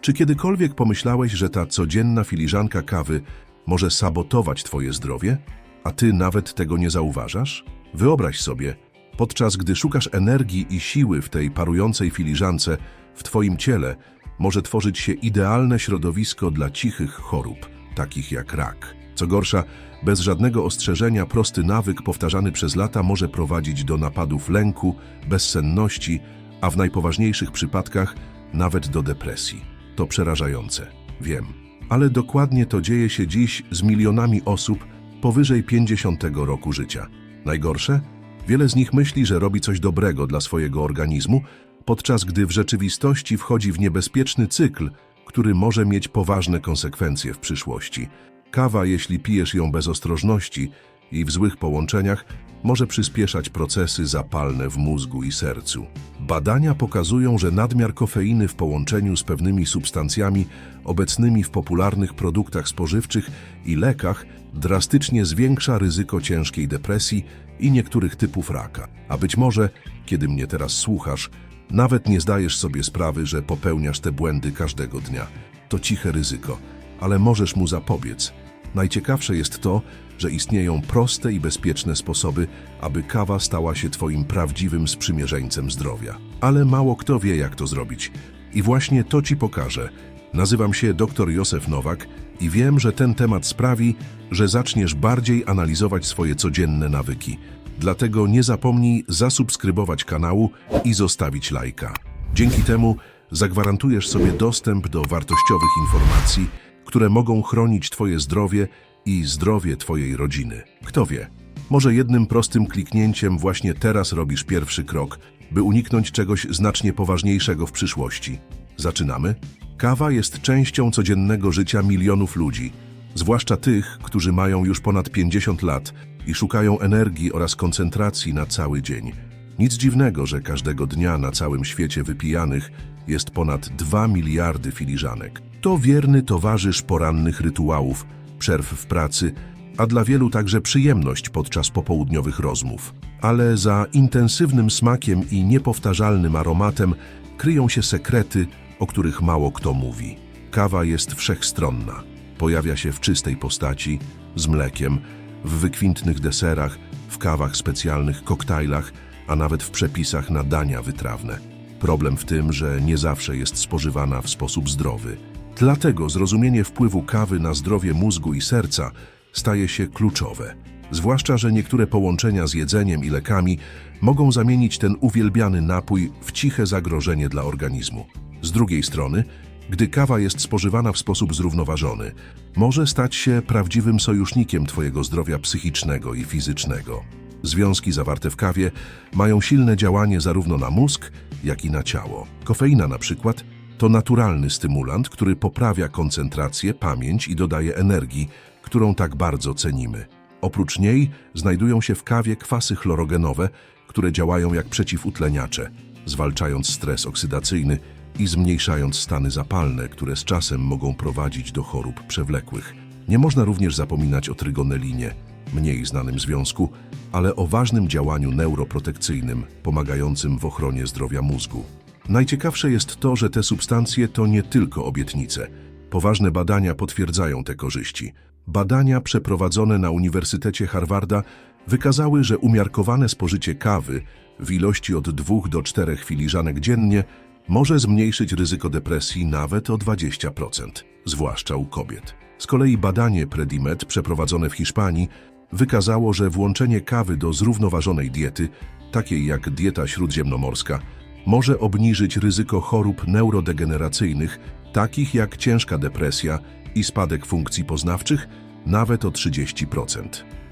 Czy kiedykolwiek pomyślałeś, że ta codzienna filiżanka kawy może sabotować twoje zdrowie, a ty nawet tego nie zauważasz? Wyobraź sobie, podczas gdy szukasz energii i siły w tej parującej filiżance, w twoim ciele może tworzyć się idealne środowisko dla cichych chorób, takich jak rak. Co gorsza, bez żadnego ostrzeżenia prosty nawyk powtarzany przez lata może prowadzić do napadów lęku, bezsenności, a w najpoważniejszych przypadkach nawet do depresji. To przerażające, wiem. Ale dokładnie to dzieje się dziś z milionami osób powyżej 50 roku życia. Najgorsze? Wiele z nich myśli, że robi coś dobrego dla swojego organizmu, podczas gdy w rzeczywistości wchodzi w niebezpieczny cykl, który może mieć poważne konsekwencje w przyszłości. Kawa, jeśli pijesz ją bez ostrożności i w złych połączeniach, może przyspieszać procesy zapalne w mózgu i sercu. Badania pokazują, że nadmiar kofeiny w połączeniu z pewnymi substancjami obecnymi w popularnych produktach spożywczych i lekach drastycznie zwiększa ryzyko ciężkiej depresji i niektórych typów raka. A być może, kiedy mnie teraz słuchasz, nawet nie zdajesz sobie sprawy, że popełniasz te błędy każdego dnia. To ciche ryzyko, ale możesz mu zapobiec. Najciekawsze jest to, że istnieją proste i bezpieczne sposoby, aby kawa stała się Twoim prawdziwym sprzymierzeńcem zdrowia. Ale mało kto wie, jak to zrobić. I właśnie to Ci pokażę. Nazywam się dr Józef Nowak i wiem, że ten temat sprawi, że zaczniesz bardziej analizować swoje codzienne nawyki. Dlatego nie zapomnij zasubskrybować kanału i zostawić lajka. Dzięki temu zagwarantujesz sobie dostęp do wartościowych informacji, które mogą chronić Twoje zdrowie i zdrowie Twojej rodziny. Kto wie, może jednym prostym kliknięciem właśnie teraz robisz pierwszy krok, by uniknąć czegoś znacznie poważniejszego w przyszłości. Zaczynamy? Kawa jest częścią codziennego życia milionów ludzi, zwłaszcza tych, którzy mają już ponad 50 lat i szukają energii oraz koncentracji na cały dzień. Nic dziwnego, że każdego dnia na całym świecie wypijanych jest ponad 2 miliardy filiżanek. To wierny towarzysz porannych rytuałów, przerw w pracy, a dla wielu także przyjemność podczas popołudniowych rozmów. Ale za intensywnym smakiem i niepowtarzalnym aromatem kryją się sekrety, o których mało kto mówi. Kawa jest wszechstronna. Pojawia się w czystej postaci, z mlekiem, w wykwintnych deserach, w kawach specjalnych, koktajlach, a nawet w przepisach na dania wytrawne. Problem w tym, że nie zawsze jest spożywana w sposób zdrowy. Dlatego zrozumienie wpływu kawy na zdrowie mózgu i serca staje się kluczowe. Zwłaszcza, że niektóre połączenia z jedzeniem i lekami mogą zamienić ten uwielbiany napój w ciche zagrożenie dla organizmu. Z drugiej strony, gdy kawa jest spożywana w sposób zrównoważony, może stać się prawdziwym sojusznikiem Twojego zdrowia psychicznego i fizycznego. Związki zawarte w kawie mają silne działanie zarówno na mózg, jak i na ciało. Kofeina na przykład to naturalny stymulant, który poprawia koncentrację, pamięć i dodaje energii, którą tak bardzo cenimy. Oprócz niej znajdują się w kawie kwasy chlorogenowe, które działają jak przeciwutleniacze, zwalczając stres oksydacyjny i zmniejszając stany zapalne, które z czasem mogą prowadzić do chorób przewlekłych. Nie można również zapominać o trygonelinie, mniej znanym związku, ale o ważnym działaniu neuroprotekcyjnym, pomagającym w ochronie zdrowia mózgu. Najciekawsze jest to, że te substancje to nie tylko obietnice. Poważne badania potwierdzają te korzyści. Badania przeprowadzone na Uniwersytecie Harvarda wykazały, że umiarkowane spożycie kawy w ilości od 2 do 4 filiżanek dziennie może zmniejszyć ryzyko depresji nawet o 20%, zwłaszcza u kobiet. Z kolei badanie Predimed przeprowadzone w Hiszpanii wykazało, że włączenie kawy do zrównoważonej diety, takiej jak dieta śródziemnomorska, może obniżyć ryzyko chorób neurodegeneracyjnych, takich jak ciężka depresja i spadek funkcji poznawczych, nawet o 30%.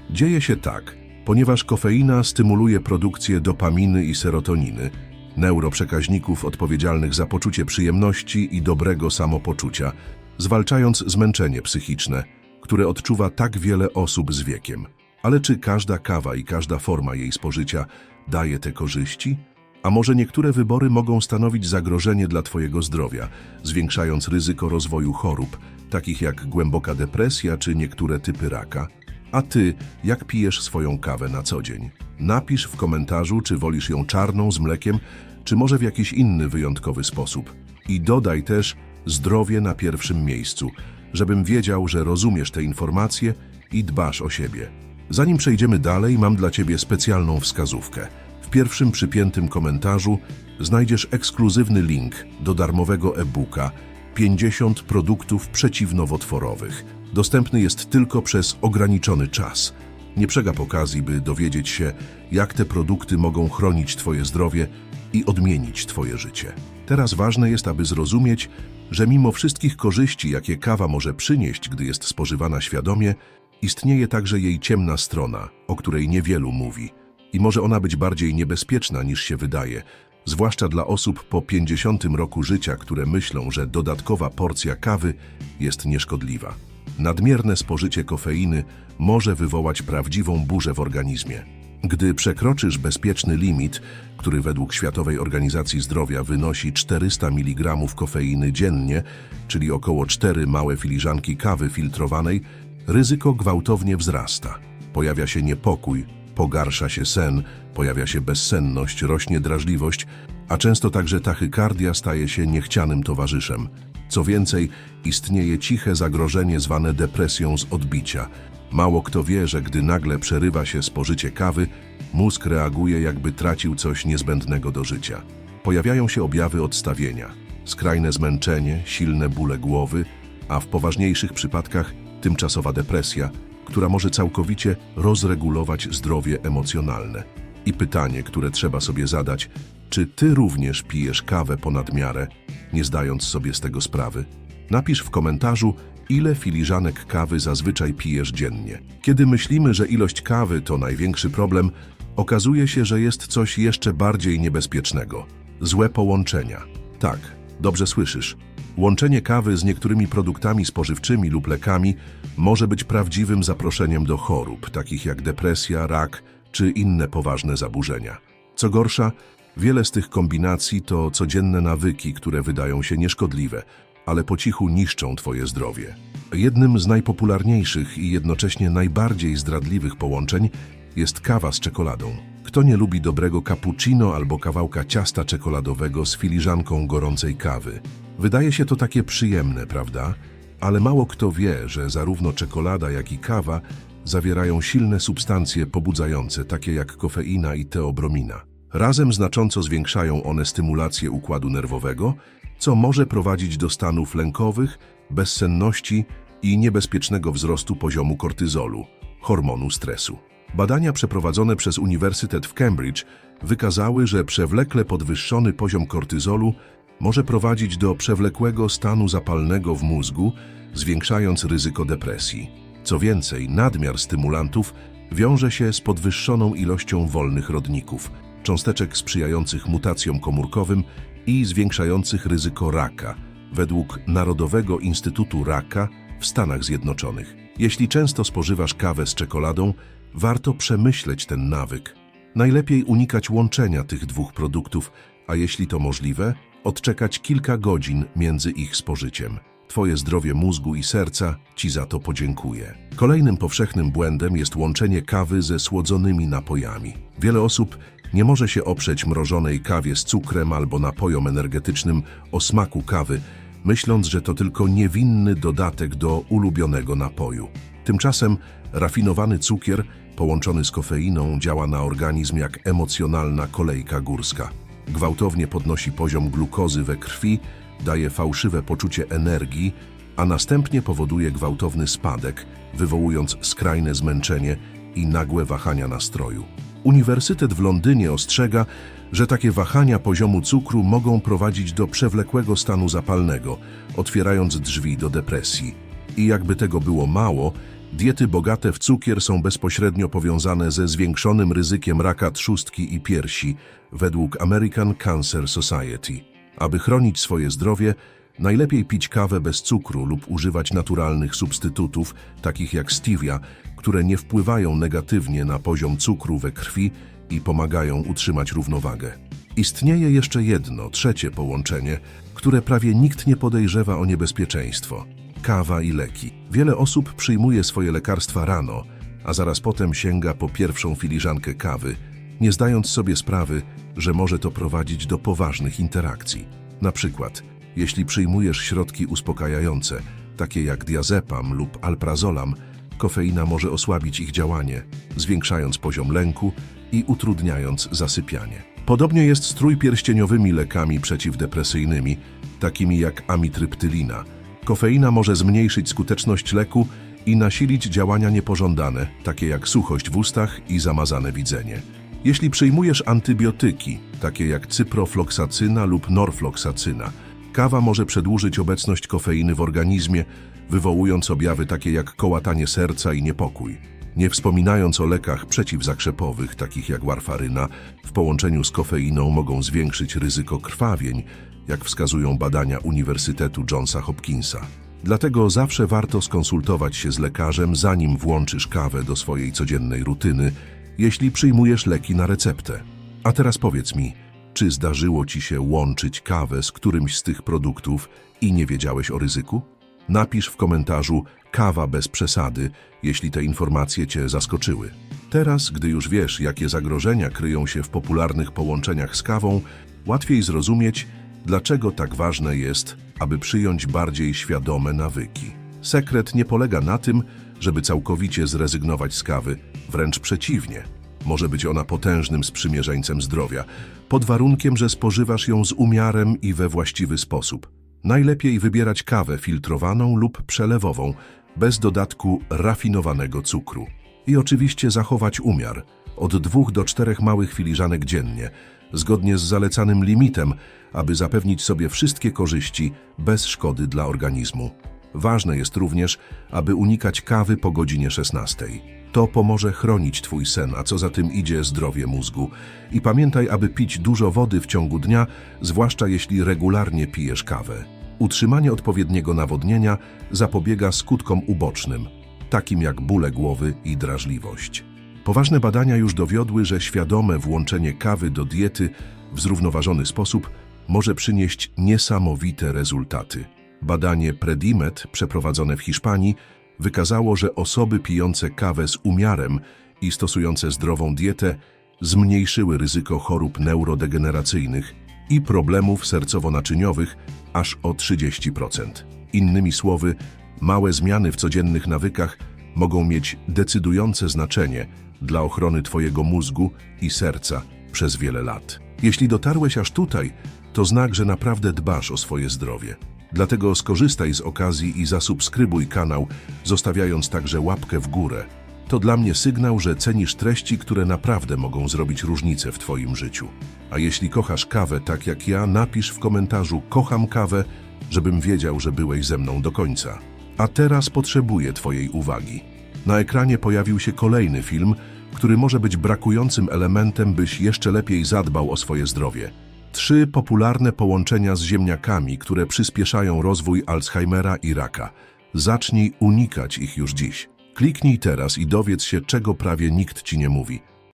Dzieje się tak, ponieważ kofeina stymuluje produkcję dopaminy i serotoniny, neuroprzekaźników odpowiedzialnych za poczucie przyjemności i dobrego samopoczucia, zwalczając zmęczenie psychiczne, które odczuwa tak wiele osób z wiekiem. Ale czy każda kawa i każda forma jej spożycia daje te korzyści? A może niektóre wybory mogą stanowić zagrożenie dla Twojego zdrowia, zwiększając ryzyko rozwoju chorób, takich jak głęboka depresja czy niektóre typy raka? A Ty, jak pijesz swoją kawę na co dzień? Napisz w komentarzu, czy wolisz ją czarną z mlekiem, czy może w jakiś inny wyjątkowy sposób. I dodaj też, Zdrowie na pierwszym miejscu, żebym wiedział, że rozumiesz te informacje i dbasz o siebie. Zanim przejdziemy dalej, mam dla Ciebie specjalną wskazówkę. W pierwszym przypiętym komentarzu znajdziesz ekskluzywny link do darmowego e-booka 50 produktów przeciwnowotworowych. Dostępny jest tylko przez ograniczony czas. Nie przegap okazji, by dowiedzieć się, jak te produkty mogą chronić Twoje zdrowie i odmienić Twoje życie. Teraz ważne jest, aby zrozumieć, że mimo wszystkich korzyści, jakie kawa może przynieść, gdy jest spożywana świadomie, istnieje także jej ciemna strona, o której niewielu mówi. I może ona być bardziej niebezpieczna niż się wydaje, zwłaszcza dla osób po 50 roku życia, które myślą, że dodatkowa porcja kawy jest nieszkodliwa. Nadmierne spożycie kofeiny może wywołać prawdziwą burzę w organizmie. Gdy przekroczysz bezpieczny limit, który według Światowej Organizacji Zdrowia wynosi 400 mg kofeiny dziennie, czyli około 4 małe filiżanki kawy filtrowanej, ryzyko gwałtownie wzrasta. Pojawia się niepokój, pogarsza się sen, pojawia się bezsenność, rośnie drażliwość, a często także tachykardia staje się niechcianym towarzyszem. Co więcej, istnieje ciche zagrożenie zwane depresją z odbicia. Mało kto wie, że gdy nagle przerywa się spożycie kawy, mózg reaguje jakby tracił coś niezbędnego do życia. Pojawiają się objawy odstawienia, skrajne zmęczenie, silne bóle głowy, a w poważniejszych przypadkach tymczasowa depresja, która może całkowicie rozregulować zdrowie emocjonalne. I pytanie, które trzeba sobie zadać, czy ty również pijesz kawę ponad miarę, nie zdając sobie z tego sprawy? Napisz w komentarzu, ile filiżanek kawy zazwyczaj pijesz dziennie. Kiedy myślimy, że ilość kawy to największy problem, okazuje się, że jest coś jeszcze bardziej niebezpiecznego. Złe połączenia. Tak, dobrze słyszysz. Łączenie kawy z niektórymi produktami spożywczymi lub lekami może być prawdziwym zaproszeniem do chorób, takich jak depresja, rak czy inne poważne zaburzenia. Co gorsza, wiele z tych kombinacji to codzienne nawyki, które wydają się nieszkodliwe, ale po cichu niszczą Twoje zdrowie. Jednym z najpopularniejszych i jednocześnie najbardziej zdradliwych połączeń jest kawa z czekoladą. Kto nie lubi dobrego cappuccino albo kawałka ciasta czekoladowego z filiżanką gorącej kawy? Wydaje się to takie przyjemne, prawda? Ale mało kto wie, że zarówno czekolada, jak i kawa zawierają silne substancje pobudzające, takie jak kofeina i teobromina. Razem znacząco zwiększają one stymulację układu nerwowego, co może prowadzić do stanów lękowych, bezsenności i niebezpiecznego wzrostu poziomu kortyzolu, hormonu stresu. Badania przeprowadzone przez Uniwersytet w Cambridge wykazały, że przewlekle podwyższony poziom kortyzolu może prowadzić do przewlekłego stanu zapalnego w mózgu, zwiększając ryzyko depresji. Co więcej, nadmiar stymulantów wiąże się z podwyższoną ilością wolnych rodników, cząsteczek sprzyjających mutacjom komórkowym i zwiększających ryzyko raka, według Narodowego Instytutu Raka w Stanach Zjednoczonych. Jeśli często spożywasz kawę z czekoladą, warto przemyśleć ten nawyk. Najlepiej unikać łączenia tych dwóch produktów, a jeśli to możliwe, odczekać kilka godzin między ich spożyciem. Twoje zdrowie mózgu i serca Ci za to podziękuje. Kolejnym powszechnym błędem jest łączenie kawy ze słodzonymi napojami. Wiele osób nie może się oprzeć mrożonej kawie z cukrem albo napojom energetycznym o smaku kawy, myśląc, że to tylko niewinny dodatek do ulubionego napoju. Tymczasem rafinowany cukier połączony z kofeiną działa na organizm jak emocjonalna kolejka górska. Gwałtownie podnosi poziom glukozy we krwi, daje fałszywe poczucie energii, a następnie powoduje gwałtowny spadek, wywołując skrajne zmęczenie i nagłe wahania nastroju. Uniwersytet w Londynie ostrzega, że takie wahania poziomu cukru mogą prowadzić do przewlekłego stanu zapalnego, otwierając drzwi do depresji. I jakby tego było mało, diety bogate w cukier są bezpośrednio powiązane ze zwiększonym ryzykiem raka trzustki i piersi, według American Cancer Society. Aby chronić swoje zdrowie, najlepiej pić kawę bez cukru lub używać naturalnych substytutów, takich jak stevia, które nie wpływają negatywnie na poziom cukru we krwi i pomagają utrzymać równowagę. Istnieje jeszcze jedno, trzecie połączenie, które prawie nikt nie podejrzewa o niebezpieczeństwo. Kawa i leki. Wiele osób przyjmuje swoje lekarstwa rano, a zaraz potem sięga po pierwszą filiżankę kawy, nie zdając sobie sprawy, że może to prowadzić do poważnych interakcji. Na przykład Jeśli przyjmujesz środki uspokajające, takie jak diazepam lub alprazolam, kofeina może osłabić ich działanie, zwiększając poziom lęku i utrudniając zasypianie. Podobnie jest z trójpierścieniowymi lekami przeciwdepresyjnymi, takimi jak amitryptylina. Kofeina może zmniejszyć skuteczność leku i nasilić działania niepożądane, takie jak suchość w ustach i zamazane widzenie. Jeśli przyjmujesz antybiotyki, takie jak cyprofloksacyna lub norfloksacyna, kawa może przedłużyć obecność kofeiny w organizmie, wywołując objawy takie jak kołatanie serca i niepokój. Nie wspominając o lekach przeciwzakrzepowych, takich jak warfaryna, w połączeniu z kofeiną mogą zwiększyć ryzyko krwawień, jak wskazują badania Uniwersytetu Johnsa Hopkinsa. Dlatego zawsze warto skonsultować się z lekarzem, zanim włączysz kawę do swojej codziennej rutyny, jeśli przyjmujesz leki na receptę. A teraz powiedz mi, czy zdarzyło ci się łączyć kawę z którymś z tych produktów i nie wiedziałeś o ryzyku? Napisz w komentarzu kawa bez przesady, jeśli te informacje cię zaskoczyły. Teraz, gdy już wiesz, jakie zagrożenia kryją się w popularnych połączeniach z kawą, łatwiej zrozumieć, dlaczego tak ważne jest, aby przyjąć bardziej świadome nawyki. Sekret nie polega na tym, żeby całkowicie zrezygnować z kawy, wręcz przeciwnie. Może być ona potężnym sprzymierzeńcem zdrowia, pod warunkiem, że spożywasz ją z umiarem i we właściwy sposób. Najlepiej wybierać kawę filtrowaną lub przelewową, bez dodatku rafinowanego cukru. I oczywiście zachować umiar od dwóch do czterech małych filiżanek dziennie, zgodnie z zalecanym limitem, aby zapewnić sobie wszystkie korzyści bez szkody dla organizmu. Ważne jest również, aby unikać kawy po godzinie 16. To pomoże chronić Twój sen, a co za tym idzie zdrowie mózgu. I pamiętaj, aby pić dużo wody w ciągu dnia, zwłaszcza jeśli regularnie pijesz kawę. Utrzymanie odpowiedniego nawodnienia zapobiega skutkom ubocznym, takim jak bóle głowy i drażliwość. Poważne badania już dowiodły, że świadome włączenie kawy do diety w zrównoważony sposób może przynieść niesamowite rezultaty. Badanie Predimet, przeprowadzone w Hiszpanii, wykazało, że osoby pijące kawę z umiarem i stosujące zdrową dietę zmniejszyły ryzyko chorób neurodegeneracyjnych i problemów sercowo-naczyniowych aż o 30%. Innymi słowy, małe zmiany w codziennych nawykach mogą mieć decydujące znaczenie dla ochrony Twojego mózgu i serca przez wiele lat. Jeśli dotarłeś aż tutaj, to znak, że naprawdę dbasz o swoje zdrowie. Dlatego skorzystaj z okazji i zasubskrybuj kanał, zostawiając także łapkę w górę. To dla mnie sygnał, że cenisz treści, które naprawdę mogą zrobić różnicę w Twoim życiu. A jeśli kochasz kawę tak jak ja, napisz w komentarzu kocham kawę, żebym wiedział, że byłeś ze mną do końca. A teraz potrzebuję Twojej uwagi. Na ekranie pojawił się kolejny film, który może być brakującym elementem, byś jeszcze lepiej zadbał o swoje zdrowie. Trzy popularne połączenia z ziemniakami, które przyspieszają rozwój Alzheimera i raka. Zacznij unikać ich już dziś. Kliknij teraz i dowiedz się, czego prawie nikt ci nie mówi.